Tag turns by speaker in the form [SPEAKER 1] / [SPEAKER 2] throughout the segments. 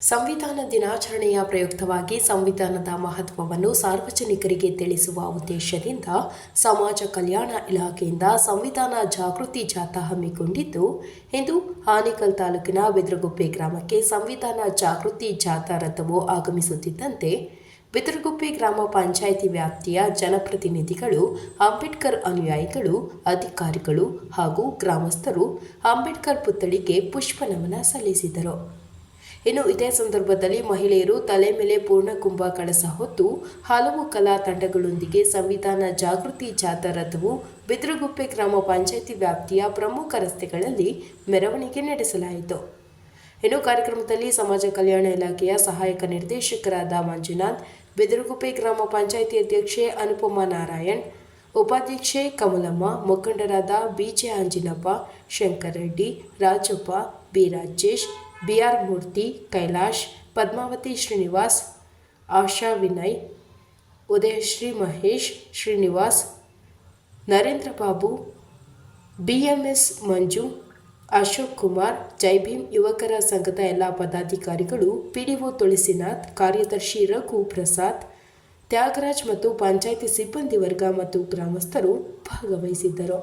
[SPEAKER 1] ಸಂವಿಧಾನ ದಿನಾಚರಣೆಯ ಪ್ರಯುಕ್ತವಾಗಿ ಸಂವಿಧಾನದ ಮಹತ್ವವನ್ನು ಸಾರ್ವಜನಿಕರಿಗೆ ತಿಳಿಸುವ ಉದ್ದೇಶದಿಂದ ಸಮಾಜ ಕಲ್ಯಾಣ ಇಲಾಖೆಯಿಂದ ಸಂವಿಧಾನ ಜಾಗೃತಿ ಜಾಥಾ ಹಮ್ಮಿಕೊಂಡಿದ್ದು, ಇಂದು ಹಾನಿಕಲ್ ತಾಲೂಕಿನ ಬಿದ್ರಗುಪ್ಪೆ ಗ್ರಾಮಕ್ಕೆ ಸಂವಿಧಾನ ಜಾಗೃತಿ ಜಾಥಾ ರಥವು ಆಗಮಿಸುತ್ತಿದ್ದಂತೆ ಬಿದ್ರಗುಪ್ಪೆ ಗ್ರಾಮ ಪಂಚಾಯಿತಿ ವ್ಯಾಪ್ತಿಯ ಜನಪ್ರತಿನಿಧಿಗಳು, ಅಂಬೇಡ್ಕರ್ ಅನುಯಾಯಿಗಳು, ಅಧಿಕಾರಿಗಳು ಹಾಗೂ ಗ್ರಾಮಸ್ಥರು ಅಂಬೇಡ್ಕರ್ ಪುತ್ಥಳಿಗೆ ಪುಷ್ಪನಮನ ಸಲ್ಲಿಸಿದರು. ಇನ್ನು ಇದೇ ಸಂದರ್ಭದಲ್ಲಿ ಮಹಿಳೆಯರು ತಲೆ ಮೇಲೆ ಪೂರ್ಣ ಕುಂಭ ಕಳಸ ಹೊತ್ತು ಹಲವು ಕಲಾ ತಂಡಗಳೊಂದಿಗೆ ಸಂವಿಧಾನ ಜಾಗೃತಿ ಜಾಥಾ ರಥವು ಬಿದ್ರಗುಪ್ಪೆ ಗ್ರಾಮ ಪಂಚಾಯಿತಿ ವ್ಯಾಪ್ತಿಯ ಪ್ರಮುಖ ರಸ್ತೆಗಳಲ್ಲಿ ಮೆರವಣಿಗೆ ನಡೆಸಲಾಯಿತು. ಇನ್ನು ಕಾರ್ಯಕ್ರಮದಲ್ಲಿ ಸಮಾಜ ಕಲ್ಯಾಣ ಇಲಾಖೆಯ ಸಹಾಯಕ ನಿರ್ದೇಶಕರಾದ ಮಂಜುನಾಥ್, ಬಿದ್ರಗುಪ್ಪೆ ಗ್ರಾಮ ಪಂಚಾಯಿತಿ ಅಧ್ಯಕ್ಷೆ ಅನುಪಮಾ ನಾರಾಯಣ್, ಉಪಾಧ್ಯಕ್ಷೆ ಕಮಲಮ್ಮ, ಮುಖಂಡರಾದ BJ Anjinappa, Shankar Reddy, Rajappa, B Rajesh BR Murthy, Kailash, Padmavati Srinivas, Asha Vinay, Udayashri Mahesh Srinivas, Narendra Babu B M S Manju, Ashok Kumar Jai Bhim ಯುವಕರ ಸಂಘದ ಎಲ್ಲ ಪದಾಧಿಕಾರಿಗಳು, ಪಿಡಿಒ ತುಳಸಿನಾಥ್, ಕಾರ್ಯದರ್ಶಿ ರಘು ಪ್ರಸಾದ್, ತ್ಯಾಗರಾಜ್ ಮತ್ತು ಪಂಚಾಯಿತಿ ಸಿಬ್ಬಂದಿ ವರ್ಗ ಮತ್ತು ಗ್ರಾಮಸ್ಥರು ಭಾಗವಹಿಸಿದ್ದರು.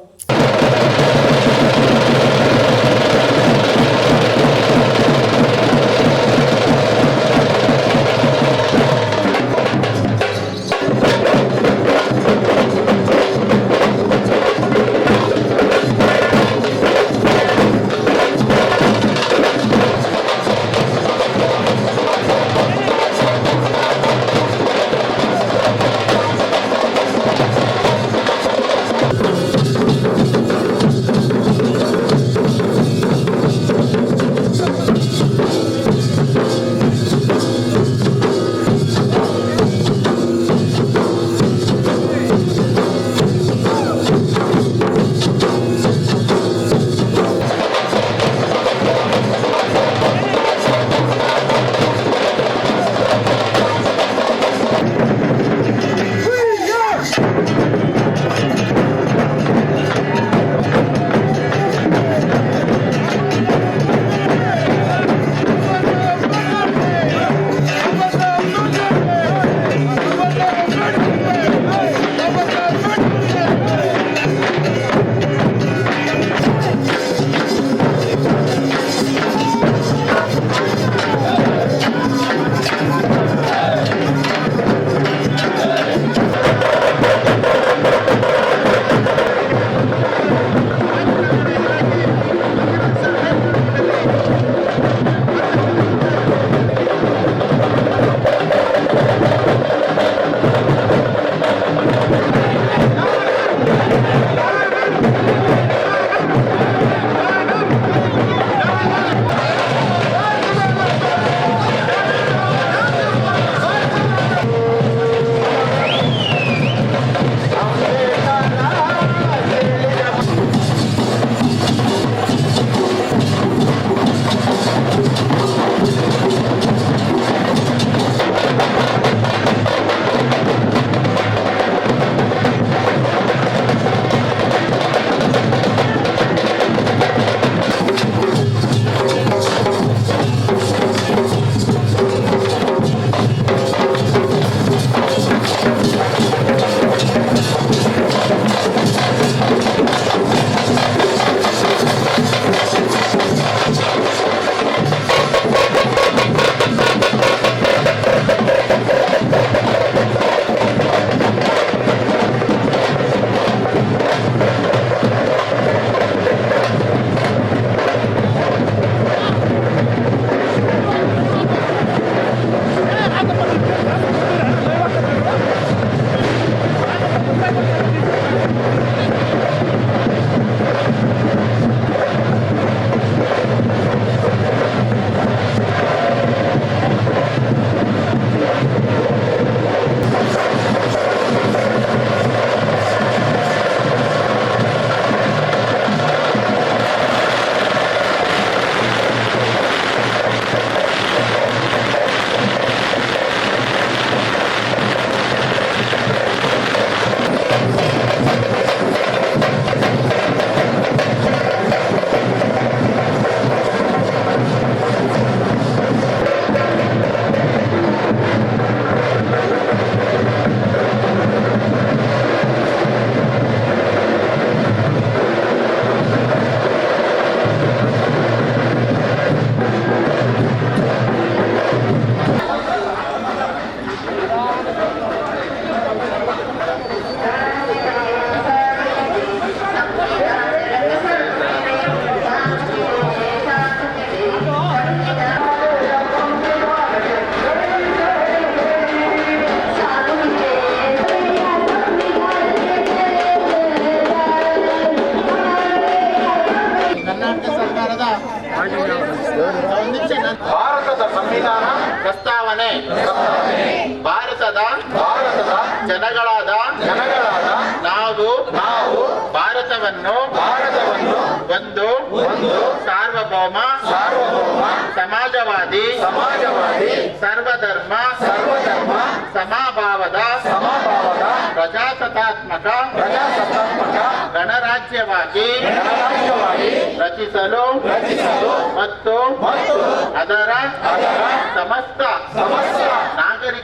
[SPEAKER 2] ಭಾರತವನ್ನು
[SPEAKER 3] ಭಾರತವನ್ನು
[SPEAKER 2] ಒಂದು
[SPEAKER 3] ಒಂದು
[SPEAKER 2] ಸಾರ್ವಭೌಮ
[SPEAKER 3] ಸಾರ್ವಭೌಮ
[SPEAKER 2] ಸಮಾಜವಾದಿ
[SPEAKER 3] ಸಮಾಜವಾದಿ
[SPEAKER 2] ಸರ್ವಧರ್ಮ
[SPEAKER 3] ಸರ್ವಧರ್ಮ
[SPEAKER 2] ಸಮಭಾವದ
[SPEAKER 3] ಸಮಭಾವದ
[SPEAKER 2] ಪ್ರಜಾಸತ್ತಾತ್ಮಕ
[SPEAKER 3] ಪ್ರಜಾಸತ್ತಾತ್ಮಕ
[SPEAKER 2] ಗಣರಾಜ್ಯವಾಗಿ
[SPEAKER 3] ಗಣರಾಜ್ಯವಾಗಿ
[SPEAKER 2] ರಚಿಸಲು
[SPEAKER 3] ರಚಿಸಲು
[SPEAKER 2] ಮತ್ತು
[SPEAKER 3] ಮತ್ತು
[SPEAKER 2] ಅದರ
[SPEAKER 3] ಅದರ
[SPEAKER 2] ಸಮಸ್ತ
[SPEAKER 3] ಸಮಸ್ತ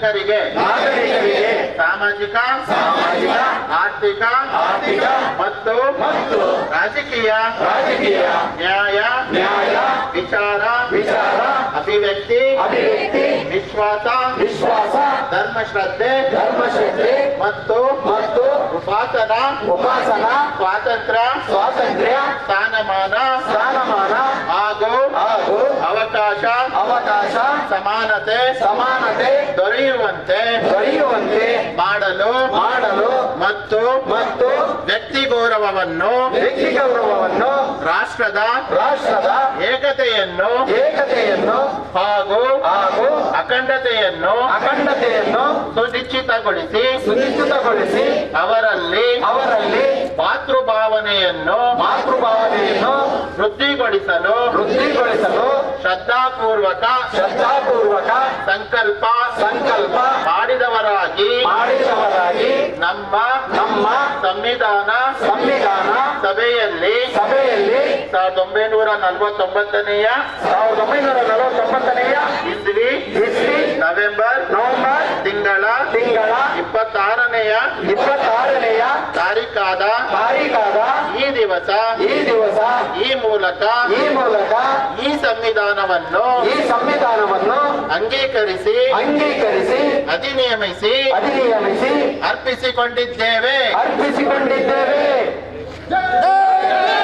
[SPEAKER 2] ನಾಗರಿಕರಿಗೆ
[SPEAKER 3] ನಾಗರಿಕರಿಗೆ
[SPEAKER 2] ಸಾಮಾಜಿಕ
[SPEAKER 3] ಸಾಮಾಜಿಕ
[SPEAKER 2] ಆರ್ಥಿಕ
[SPEAKER 3] ಆರ್ಥಿಕ
[SPEAKER 2] ಮತ್ತು ರಾಜಕೀಯ
[SPEAKER 3] ರಾಜಕೀಯ
[SPEAKER 2] ನ್ಯಾಯ
[SPEAKER 3] ನ್ಯಾಯ
[SPEAKER 2] ವಿಚಾರ
[SPEAKER 3] ವಿಚಾರ
[SPEAKER 2] ಅಭಿವ್ಯಕ್ತಿ ವಿಶ್ವಾಸ
[SPEAKER 3] ವಿಶ್ವಾಸ
[SPEAKER 2] ಧರ್ಮಶ್ರದ್ಧೆ
[SPEAKER 3] ಧರ್ಮಶ್ರದ್ಧೆ
[SPEAKER 2] ಮತ್ತು
[SPEAKER 3] ಮತ್ತು
[SPEAKER 2] ಉಪಾಸನ
[SPEAKER 3] ಉಪಾಸನ
[SPEAKER 2] ಸ್ವಾತಂತ್ರ್ಯ
[SPEAKER 3] ಸ್ವಾತಂತ್ರ್ಯ
[SPEAKER 2] ಸ್ಥಾನಮಾನ
[SPEAKER 3] ಸ್ಥಾನಮಾನ
[SPEAKER 2] ಅವಕಾಶ
[SPEAKER 3] ಅವಕಾಶ
[SPEAKER 2] ಸಮಾನತೆ
[SPEAKER 3] ಸಮಾನತೆ
[SPEAKER 2] ದೊರೆಯುವಂತೆ
[SPEAKER 3] ದೊರೆಯುವಂತೆ
[SPEAKER 2] ಮಾಡಲು
[SPEAKER 3] ಮಾಡಲು
[SPEAKER 2] ಮತ್ತು
[SPEAKER 3] ಮತ್ತು
[SPEAKER 2] ವ್ಯಕ್ತಿ ಗೌರವವನ್ನು
[SPEAKER 3] ವ್ಯಕ್ತಿ ಗೌರವವನ್ನು
[SPEAKER 2] ರಾಷ್ಟ್ರದ
[SPEAKER 3] ರಾಷ್ಟ್ರದ
[SPEAKER 2] ಏಕತೆಯನ್ನು
[SPEAKER 3] ಏಕತೆಯನ್ನು
[SPEAKER 2] ಹಾಗೂ
[SPEAKER 3] ಹಾಗೂ
[SPEAKER 2] ಅಖಂಡತೆಯನ್ನು
[SPEAKER 3] ಅಖಂಡತೆಯನ್ನು
[SPEAKER 2] ಸುನಿಶ್ಚಿತಗೊಳಿಸಿ
[SPEAKER 3] ಸುನಿಶ್ಚಿತಗೊಳಿಸಿ
[SPEAKER 2] ಅವರಲ್ಲಿ
[SPEAKER 3] ಅವರಲ್ಲಿ
[SPEAKER 2] ಮಾತೃಭಾವನೆಯನ್ನು
[SPEAKER 3] ಮಾತೃಭಾವನೆಯನ್ನು
[SPEAKER 2] ವೃದ್ಧಿಗೊಳಿಸಲು
[SPEAKER 3] ವೃದ್ಧಿಗೊಳಿಸಲು
[SPEAKER 2] ಶ್ರದ್ಧಾಪೂರ್ವಕ
[SPEAKER 3] ಶ್ರದ್ಧಾಪೂರ್ವಕ
[SPEAKER 2] ಸಂಕಲ್ಪ
[SPEAKER 3] ಸಂಕಲ್ಪ
[SPEAKER 2] ಮಾಡಿದವರಾಗಿ
[SPEAKER 3] ಮಾಡಿದವರಾಗಿ
[SPEAKER 2] ನಮ್ಮ
[SPEAKER 3] ನಮ್ಮ
[SPEAKER 2] ಸಂವಿಧಾನ
[SPEAKER 3] ಸಂವಿಧಾನ
[SPEAKER 2] ಸಭೆಯಲ್ಲಿ
[SPEAKER 3] ಸಭೆಯಲ್ಲಿ
[SPEAKER 2] ಸಾವಿರದ ಒಂಬೈನೂರ ನಲವತ್ತೊಂಬತ್ತನೆಯ
[SPEAKER 3] ಸಾವಿರದ ಒಂಬೈನೂರ ನಲವತ್ತೊಂಬತ್ತನೆಯ
[SPEAKER 2] ಇಸ್ವಿ
[SPEAKER 3] ಇಸ್ವಿ
[SPEAKER 2] ನವೆಂಬರ್
[SPEAKER 3] ನವೆಂಬರ್
[SPEAKER 2] ತಿಂಗಳ
[SPEAKER 3] ತಿಂಗಳ
[SPEAKER 2] ಇಪ್ಪತ್ತಾರನೆಯ
[SPEAKER 3] ಇಪ್ಪತ್ತಾರನೆಯ
[SPEAKER 2] ತಾರೀಕಾದ
[SPEAKER 3] ತಾರೀಕಾದ
[SPEAKER 2] ಈ ದಿವಸ
[SPEAKER 3] ಈ ದಿವಸ
[SPEAKER 2] ಈ ಮೂಲಕ
[SPEAKER 3] ಈ ಮೂಲಕ
[SPEAKER 2] ಈ ಸಂವಿಧಾನವನ್ನು
[SPEAKER 3] ಈ ಸಂವಿಧಾನವನ್ನು
[SPEAKER 2] ಅಂಗೀಕರಿಸಿ
[SPEAKER 3] ಅಂಗೀಕರಿಸಿ
[SPEAKER 2] ಅಧಿನಿಯಮಿಸಿ
[SPEAKER 3] ಅಧಿನಿಯಮಿಸಿ
[SPEAKER 2] ಅರ್ಪಿಸಿಕೊಂಡಿದ್ದೇವೆ.
[SPEAKER 3] ಅರ್ಪಿಸಿಕೊಂಡಿದ್ದೇವೆ. Yeah.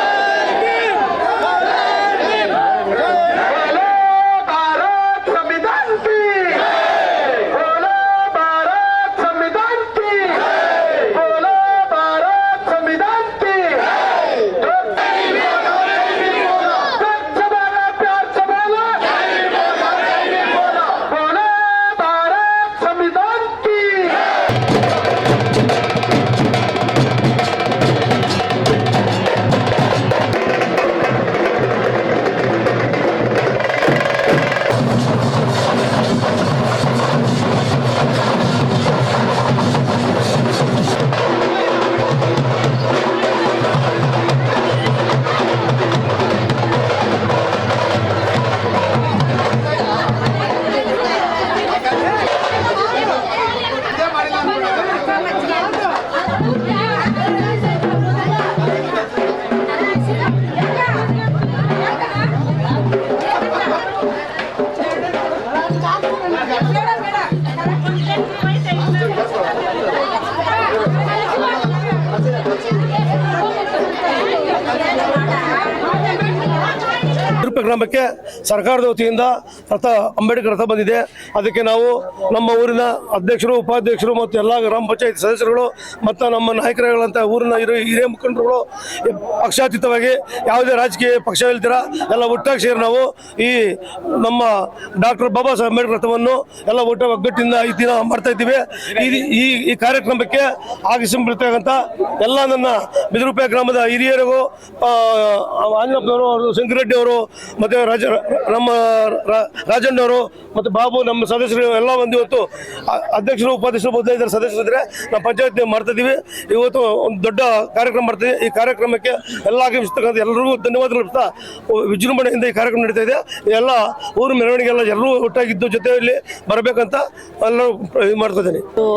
[SPEAKER 4] ತಿರುಪ ಗ್ರಾಮಕ್ಕೆ ಸರ್ಕಾರದ ವತಿಯಿಂದ ರಥ, ಅಂಬೇಡ್ಕರ್ ರಥ ಬಂದಿದೆ. ಅದಕ್ಕೆ ನಾವು ನಮ್ಮ ಊರಿನ ಅಧ್ಯಕ್ಷರು, ಉಪಾಧ್ಯಕ್ಷರು ಮತ್ತು ಎಲ್ಲ ಗ್ರಾಮ ಪಂಚಾಯತ್ ಸದಸ್ಯರುಗಳು ಮತ್ತು ನಮ್ಮ ನಾಯಕರುಗಳಂತ ಊರಿನ ಹಿರಿಯ ಹಿರಿಯ ಮುಖಂಡರುಗಳು ಪಕ್ಷಾತೀತವಾಗಿ ಯಾವುದೇ ರಾಜಕೀಯ ಪಕ್ಷ ಹೇಳ್ತೀರ ಎಲ್ಲ ಒಟ್ಟಾಗಿ ಸೇರಿ ನಾವು ಈ ನಮ್ಮ ಡಾಕ್ಟರ್ ಬಾಬಾ ಸಾಹೇಬ್ ಅಂಬೇಡ್ಕರ್ ರಥವನ್ನು ಎಲ್ಲ ಒಟ್ಟಾಗಿ ಒಗ್ಗಟ್ಟಿಂದ ಈ ದಿನ ಮಾಡ್ತಾ ಇದ್ದೀವಿ. ಈ ಈ ಕಾರ್ಯಕ್ರಮಕ್ಕೆ ಆಗಿಸಿಬಿಡ್ತಕ್ಕಂಥ ಎಲ್ಲ ನನ್ನ ಬಿದಿರುಪೆ ಗ್ರಾಮದ ಹಿರಿಯರಿಗೂ ಆಂಜನಪ್ಪನವರು ಅವರು ಶಂಕರೆಡ್ಡಿ ಅವರು ಮತ್ತು ರಾಜ ನಮ್ಮ ರಾಜಣ್ಣವರು ಮತ್ತು ಬಾಬು ನಮ್ಮ ಸದಸ್ಯರು ಎಲ್ಲ ಒಂದು ಇವತ್ತು ಅಧ್ಯಕ್ಷರು, ಉಪಾಧ್ಯಕ್ಷರು ಹದಿನೈದರ ಸದಸ್ಯರು ಇದ್ರೆ ನಮ್ಮ ಪಂಚಾಯತ್ ಮಾಡ್ತಾ ಇದ್ದೀವಿ ಇವತ್ತು ಒಂದು ದೊಡ್ಡ ಕಾರ್ಯಕ್ರಮ ಮಾಡ್ತೀವಿ ಈ ಕಾರ್ಯಕ್ರಮಕ್ಕೆ ಎಲ್ಲ ಆಗಮಿಸ್ತಕ್ಕಂಥ ಎಲ್ಲರಿಗೂ ಧನ್ಯವಾದಗಳು ಲಭಿಸ್ತಾ ವಿಜೃಂಭಣೆಯಿಂದ ಈ ಕಾರ್ಯಕ್ರಮ ನಡೀತಾ ಇದೆ. ಎಲ್ಲ ಊರು ಮೆರವಣಿಗೆ ಎಲ್ಲ ಎಲ್ಲರೂ ಒಟ್ಟಾಗಿದ್ದು ಜೊತೆಯಲ್ಲಿ ಬರಬೇಕಂತ ಎಲ್ಲರೂ ಇದು ಮಾಡ್ತಾ ಇದ್ದೀನಿ.
[SPEAKER 5] ಇವತ್ತು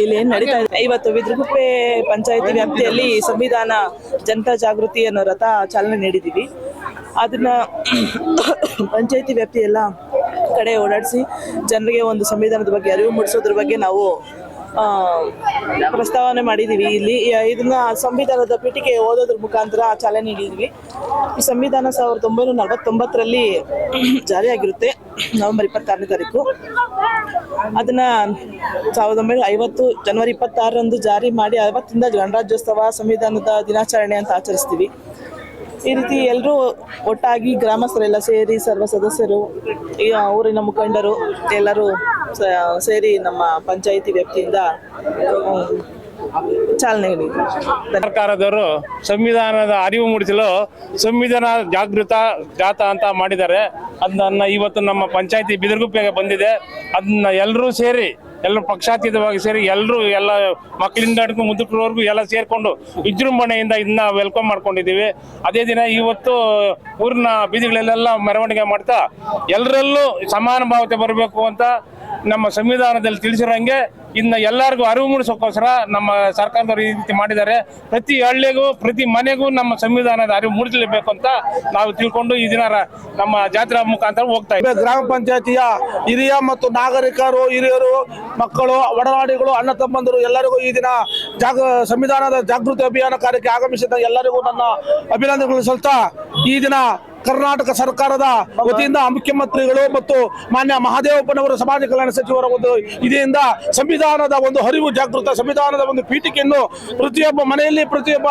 [SPEAKER 5] ಇಲ್ಲಿ ಏನು ನಡೀತಾ ಇದೆ? ಇವತ್ತು ವಿದ್ರುಗುಪ್ಪೆ ಪಂಚಾಯತಿ ವ್ಯಾಪ್ತಿಯಲ್ಲಿ ಸಂವಿಧಾನ, ಜನತಾ ಜಾಗೃತಿ ಅನ್ನೋ ರಥ ಚಾಲನೆ ನೀಡಿದ್ದೀವಿ. ಅದನ್ನ ಪಂಚಾಯಿತಿ ವ್ಯಾಪ್ತಿ ಎಲ್ಲ ಕಡೆ ಓಡಾಡಿಸಿ ಜನರಿಗೆ ಒಂದು ಸಂವಿಧಾನದ ಬಗ್ಗೆ ಅರಿವು ಮೂಡಿಸೋದ್ರ ಬಗ್ಗೆ ನಾವು ಪ್ರಸ್ತಾವನೆ ಮಾಡಿದ್ದೀವಿ ಇಲ್ಲಿ ಇದನ್ನ ಸಂವಿಧಾನದ ಪೀಠಿಕೆ ಓದೋದ್ರ ಮುಖಾಂತರ ಚಾಲನೆ ನೀಡಿದ್ವಿ. ಈ ಸಂವಿಧಾನ ಸಾವಿರದ ಒಂಬೈನೂರ ನಲವತ್ತೊಂಬತ್ತರಲ್ಲಿ ಜಾರಿಯಾಗಿರುತ್ತೆ, ನವೆಂಬರ್ ಇಪ್ಪತ್ತಾರನೇ ತಾರೀಕು. ಅದನ್ನ ಸಾವಿರದ ಒಂಬೈನೂರ ಐವತ್ತು ಜನವರಿ ಇಪ್ಪತ್ತಾರರಂದು ಜಾರಿ ಮಾಡಿ, ಅವತ್ತಿಂದ ಗಣರಾಜ್ಯೋತ್ಸವ, ಸಂವಿಧಾನದ ದಿನಾಚರಣೆ ಅಂತ ಆಚರಿಸ್ತೀವಿ. ಈ ರೀತಿ ಎಲ್ಲರೂ ಒಟ್ಟಾಗಿ ಗ್ರಾಮಸ್ಥರೆಲ್ಲ ಸೇರಿ ಸರ್ವ ಸದಸ್ಯರು, ಈ ಊರಿನ ಮುಖಂಡರು ಎಲ್ಲರೂ ಸೇರಿ ನಮ್ಮ ಪಂಚಾಯಿತಿ ವ್ಯಾಪ್ತಿಯಿಂದ ಚಾಲನೆ.
[SPEAKER 6] ಸರ್ಕಾರದವರು ಸಂವಿಧಾನದ ಅರಿವು ಮೂಡಿಸಲು ಸಂವಿಧಾನ ಜಾಗೃತ ಜಾಥಾ ಅಂತ ಮಾಡಿದ್ದಾರೆ. ಅದನ್ನ ಇವತ್ತು ನಮ್ಮ ಪಂಚಾಯತಿ ಬಿದಿರುಗುಪ್ಪೆಗೆ ಬಂದಿದೆ. ಅದನ್ನ ಎಲ್ಲರೂ ಸೇರಿ ಎಲ್ಲರೂ ಪಕ್ಷಾತೀತವಾಗಿ ಸೇರಿ ಎಲ್ಲರೂ ಎಲ್ಲ ಮಕ್ಕಳಿಂದ ಹಿಡ್ಕೊಂಡು ಮುದುಕರವರೆಗೂ ಎಲ್ಲ ಸೇರಿಕೊಂಡು ವಿಜೃಂಭಣೆಯಿಂದ ಇದನ್ನ ವೆಲ್ಕಮ್ ಮಾಡ್ಕೊಂಡಿದ್ದೀವಿ. ಅದೇ ದಿನ ಇವತ್ತು ಊರಿನ ಬೀದಿಗಳಲ್ಲೆಲ್ಲ ಮೆರವಣಿಗೆ ಮಾಡ್ತಾ ಎಲ್ಲರಲ್ಲೂ ಸಮಾನ ಭಾವತೆ ಬರಬೇಕು ಅಂತ ನಮ್ಮ ಸಂವಿಧಾನದಲ್ಲಿ ತಿಳಿಸಿರೋಂಗೆ ಇನ್ನು ಎಲ್ಲರಿಗೂ ಅರಿವು ಮೂಡಿಸೋಕ್ಕೋಸ್ಕರ ನಮ್ಮ ಸರ್ಕಾರದವರು ಈ ರೀತಿ ಮಾಡಿದ್ದಾರೆ. ಪ್ರತಿ ಹಳ್ಳಿಗೂ, ಪ್ರತಿ ಮನೆಗೂ ನಮ್ಮ ಸಂವಿಧಾನದ ಅರಿವು ಮೂಡಿಸಲೇಬೇಕು ಅಂತ ನಾವು ತಿಳ್ಕೊಂಡು ಈ ದಿನ ನಮ್ಮ ಜಾತ್ರಾ ಮುಖಾಂತರ ಹೋಗ್ತಾ ಇದ್ದೀವಿ.
[SPEAKER 7] ಗ್ರಾಮ ಪಂಚಾಯತಿಯ ಹಿರಿಯ ಮತ್ತು ನಾಗರಿಕರು, ಹಿರಿಯರು, ಮಕ್ಕಳು, ಒಡನಾಡಿಗಳು, ಅಣ್ಣ ತಮ್ಮಂದರು ಎಲ್ಲರಿಗೂ ಈ ದಿನ ಜಾಗ, ಸಂವಿಧಾನದ ಜಾಗೃತಿ ಅಭಿಯಾನ ಕಾರ್ಯಕ್ಕೆ ಆಗಮಿಸಿದ ಎಲ್ಲರಿಗೂ ನನ್ನ ಅಭಿನಂದನೆಗಳು ಸಲ್ತಾ ಈ ದಿನ ಕರ್ನಾಟಕ ಸರ್ಕಾರದ ವತಿಯಿಂದ ಮುಖ್ಯಮಂತ್ರಿಗಳು ಮತ್ತು ಮಾನ್ಯ ಮಹಾದೇವಪ್ಪನವರು ಸಮಾಜ ಕಲ್ಯಾಣ ಸಚಿವರ ಒಂದು ಇದೆಯಿಂದ ಸಂವಿಧಾನದ ಒಂದು ಹರಿವು ಜಾಗೃತ, ಸಂವಿಧಾನದ ಒಂದು ಪೀಠಿಕೆಯನ್ನು ಪ್ರತಿಯೊಬ್ಬ ಮನೆಯಲ್ಲಿ ಪ್ರತಿಯೊಬ್ಬ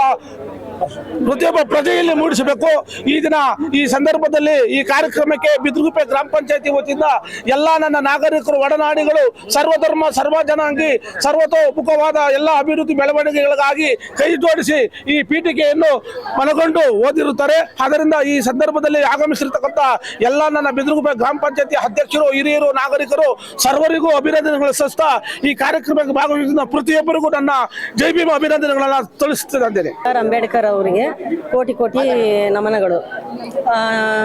[SPEAKER 7] ಪ್ರತಿಯೊಬ್ಬ ಪ್ರಜೆಯಲ್ಲಿ ಮೂಡಿಸಬೇಕು. ಈ ದಿನ, ಈ ಸಂದರ್ಭದಲ್ಲಿ ಈ ಕಾರ್ಯಕ್ರಮಕ್ಕೆ ಬಿದ್ರುಗುಪ್ಪೆ ಗ್ರಾಮ ಪಂಚಾಯತಿ ವತಿಯಿಂದ ಎಲ್ಲ ನನ್ನ ನಾಗರಿಕರು, ಒಡನಾಡಿಗಳು, ಸರ್ವಧರ್ಮ ಸರ್ವ ಜನಾಂಗಿ ಸರ್ವತೋಮುಖವಾದ ಎಲ್ಲ ಅಭಿವೃದ್ಧಿ ಬೆಳವಣಿಗೆಗಳಿಗಾಗಿ ಕೈ ಜೋಡಿಸಿ ಈ ಪೀಠಿಕೆಯನ್ನು ಮನಗೊಂಡು ಓದಿರುತ್ತಾರೆ. ಆದ್ದರಿಂದ ಈ ಸಂದರ್ಭದಲ್ಲಿ ಆಗಮಿಸಿರ್ತಕ್ಕಂಥ ಎಲ್ಲ ನನ್ನ ಬಿದ್ರುಗುಪ್ಪೆ ಗ್ರಾಮ ಪಂಚಾಯತಿ ಅಧ್ಯಕ್ಷರು, ಹಿರಿಯರು, ನಾಗರಿಕರು, ಸರ್ವರಿಗೂ ಅಭಿನಂದನೆಗಳು ಸಲ್ಲಿಸ್ತಾ ಈ ಕಾರ್ಯಕ್ರಮಕ್ಕೆ ಭಾಗವಹಿಸಿದ ಪ್ರತಿಯೊಬ್ಬರಿಗೂ ನನ್ನ ಜೈ ಭೀಮ ಅಭಿನಂದನೆಗಳನ್ನು ತಿಳಿಸುತ್ತಿದ್ದೇನೆ.
[SPEAKER 8] ಅಂಬೇಡ್ಕರ್ ಅವರಿಗೆ ಕೋಟಿ ಕೋಟಿ ನಮನಗಳು.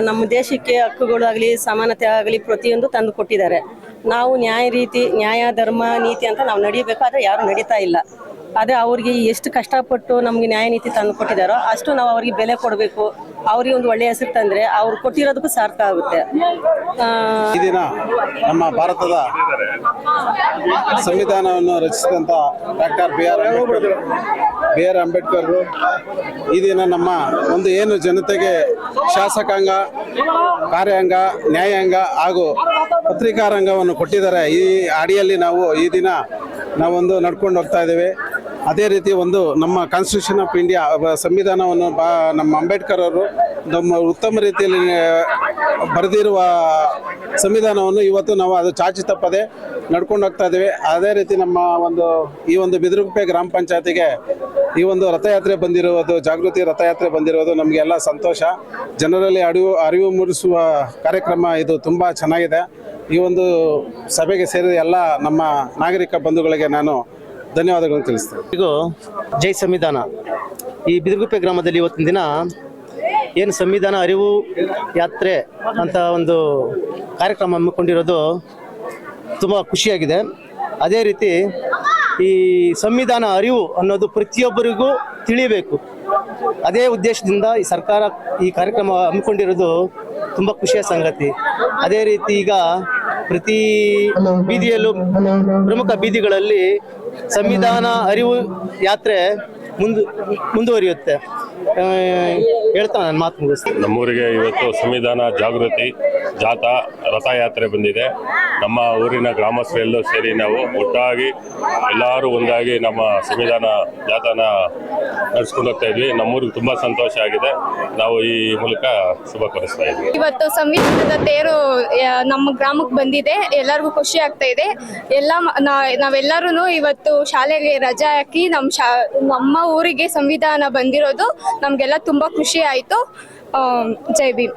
[SPEAKER 8] ನಮ್ಮ ದೇಶಕ್ಕೆ ಹಕ್ಕುಗಳು ಆಗಲಿ, ಸಮಾನತೆ ಆಗಲಿ ಪ್ರತಿಯೊಂದು ತಂದು ಕೊಟ್ಟಿದ್ದಾರೆ. ನಾವು ನ್ಯಾಯ ರೀತಿ, ನ್ಯಾಯ, ಧರ್ಮ, ನೀತಿ ಅಂತ ನಾವು ನಡಿಬೇಕಾದ್ರೆ ಯಾರು ನಡೀತಾ ಇಲ್ಲ. ಆದರೆ ಅವ್ರಿಗೆ ಎಷ್ಟು ಕಷ್ಟಪಟ್ಟು ನಮಗೆ ನ್ಯಾಯ ನೀತಿ ತಂದು ಕೊಟ್ಟಿದ್ದಾರೋ ಅಷ್ಟು ನಾವು ಅವ್ರಿಗೆ ಬೆಲೆ ಕೊಡಬೇಕು. ಅವ್ರಿಗೆ ಒಂದು ಒಳ್ಳೆಯ ಹೆಸರು ತಂದರೆ ಅವ್ರು ಕೊಟ್ಟಿರೋದಕ್ಕೂ ಸಾರ್ಥಕ ಆಗುತ್ತೆ.
[SPEAKER 9] ಈ ದಿನ ನಮ್ಮ ಭಾರತದ ಸಂವಿಧಾನವನ್ನು ರಚಿಸಿದಂಥ doctor B R B R Ambedkar ಈ ದಿನ ನಮ್ಮ ಒಂದು ಏನು ಜನತೆಗೆ ಶಾಸಕಾಂಗ, ಕಾರ್ಯಾಂಗ, ನ್ಯಾಯಾಂಗ ಹಾಗೂ ಪತ್ರಿಕಾರಂಗವನ್ನು ಕೊಟ್ಟಿದ್ದಾರೆ. ಈ ಅಡಿಯಲ್ಲಿ ನಾವು ಈ ದಿನ ನಾವೊಂದು ನಡ್ಕೊಂಡು ಹೋಗ್ತಾ ಇದ್ದೇವೆ. ಅದೇ ರೀತಿ ಒಂದು ನಮ್ಮ ಕಾನ್ಸ್ಟಿಟ್ಯೂಷನ್ ಆಫ್ ಇಂಡಿಯಾ ಸಂವಿಧಾನವನ್ನು ಬಾ, ನಮ್ಮ ಅಂಬೇಡ್ಕರ್ ಅವರು ನಮ್ಮ ಉತ್ತಮ ರೀತಿಯಲ್ಲಿ ಬರೆದಿರುವ ಸಂವಿಧಾನವನ್ನು ಇವತ್ತು ನಾವು ಅದು ಚಾಚಿ ತಪ್ಪದೆ ನಡ್ಕೊಂಡು ಹೋಗ್ತಾ ಇದ್ದೇವೆ. ಅದೇ ರೀತಿ ನಮ್ಮ ಒಂದು, ಈ ಒಂದು ಬಿದಿರುಗುಪ್ಪೆ ಗ್ರಾಮ ಪಂಚಾಯತಿಗೆ ಈ ಒಂದು ರಥಯಾತ್ರೆ ಬಂದಿರುವುದು, ಜಾಗೃತಿ ರಥಯಾತ್ರೆ ಬಂದಿರುವುದು ನಮಗೆಲ್ಲ ಸಂತೋಷ. ಜನರಲ್ಲಿ ಅರಿವು ಅರಿವು ಮೂಡಿಸುವ ಕಾರ್ಯಕ್ರಮ ಇದು ತುಂಬ ಚೆನ್ನಾಗಿದೆ. ಈ ಒಂದು ಸಭೆಗೆ ಸೇರಿದ ಎಲ್ಲ ನಮ್ಮ ನಾಗರಿಕ ಬಂಧುಗಳಿಗೆ ನಾನು ಧನ್ಯವಾದಗಳನ್ನು ತಿಳಿಸ್ತೇನೆ.
[SPEAKER 10] ಈಗ ಜೈ ಸಂವಿಧಾನ. ಈ ಬಿದಿರುಗುಪ್ಪೆ ಗ್ರಾಮದಲ್ಲಿ ಇವತ್ತಿನ ದಿನ ಏನು ಸಂವಿಧಾನ ಅರಿವು ಯಾತ್ರೆ ಅಂತ ಒಂದು ಕಾರ್ಯಕ್ರಮ ಹಮ್ಮಿಕೊಂಡಿರೋದು ತುಂಬ ಖುಷಿಯಾಗಿದೆ. ಅದೇ ರೀತಿ ಈ ಸಂವಿಧಾನ ಅರಿವು ಅನ್ನೋದು ಪ್ರತಿಯೊಬ್ಬರಿಗೂ ತಿಳಿಯಬೇಕು. ಅದೇ ಉದ್ದೇಶದಿಂದ ಈ ಸರ್ಕಾರ ಈ ಕಾರ್ಯಕ್ರಮ ಹಮ್ಮಿಕೊಂಡಿರೋದು ತುಂಬ ಖುಷಿಯ ಸಂಗತಿ. ಅದೇ ರೀತಿ ಈಗ ಪ್ರತಿ ಬೀದಿಯಲ್ಲೂ ಪ್ರಮುಖ ಬೀದಿಗಳಲ್ಲಿ ಸಂವಿಧಾನ ಅರಿವು ಯಾತ್ರೆ ಮುಂದು ಮುಂದುವರಿಯುತ್ತೆ. ಹೇಳ್ತಾ ನಾನು ಮಾತು ಮುಗಿಸ್ತೀನಿ.
[SPEAKER 11] ನಮ್ಮೂರಿಗೆ ಇವತ್ತು ಸಂವಿಧಾನ ಜಾಗೃತಿ ಜಾಥಾ ರಥಯಾತ್ರೆ ಬಂದಿದೆ. ನಮ್ಮ ಊರಿನ ಗ್ರಾಮಸ್ಥರೆಲ್ಲೂ ಸೇರಿ ನಾವು ಒಟ್ಟಾಗಿ ಎಲ್ಲರೂ ಒಂದಾಗಿ ನಮ್ಮ ಸಂವಿಧಾನ ಜಾಥಾನ ನಡೆಸ್ಕೊಂಡು ಹೋಗ್ತಾ ಇದ್ವಿ. ನಮ್ಮೂರಿಗೆ ತುಂಬಾ ಸಂತೋಷ ಆಗಿದೆ. ನಾವು ಈ ಮೂಲಕ ಶುಭ ಕೋರಿಸ್ತಾ ಇದ್ವಿ.
[SPEAKER 12] ಇವತ್ತು ಸಂವಿಧಾನದ ತೇರು ನಮ್ಮ ಗ್ರಾಮಕ್ಕೆ ಬಂದಿದೆ. ಎಲ್ಲರಿಗೂ ಖುಷಿ ಆಗ್ತಾ ಇದೆ. ಎಲ್ಲ ನಾವೆಲ್ಲರೂ ಇವತ್ತು ಶಾಲೆಗೆ ರಜೆ ಹಾಕಿ ನಮ್ಮ ನಮ್ಮ ಊರಿಗೆ ಸಂವಿಧಾನ ಬಂದಿರೋದು. ನಮಗೆಲ್ಲ ತುಂಬಾ ಖುಷಿ ಆಯಿತು. ಜೈ ಭೀಮ್.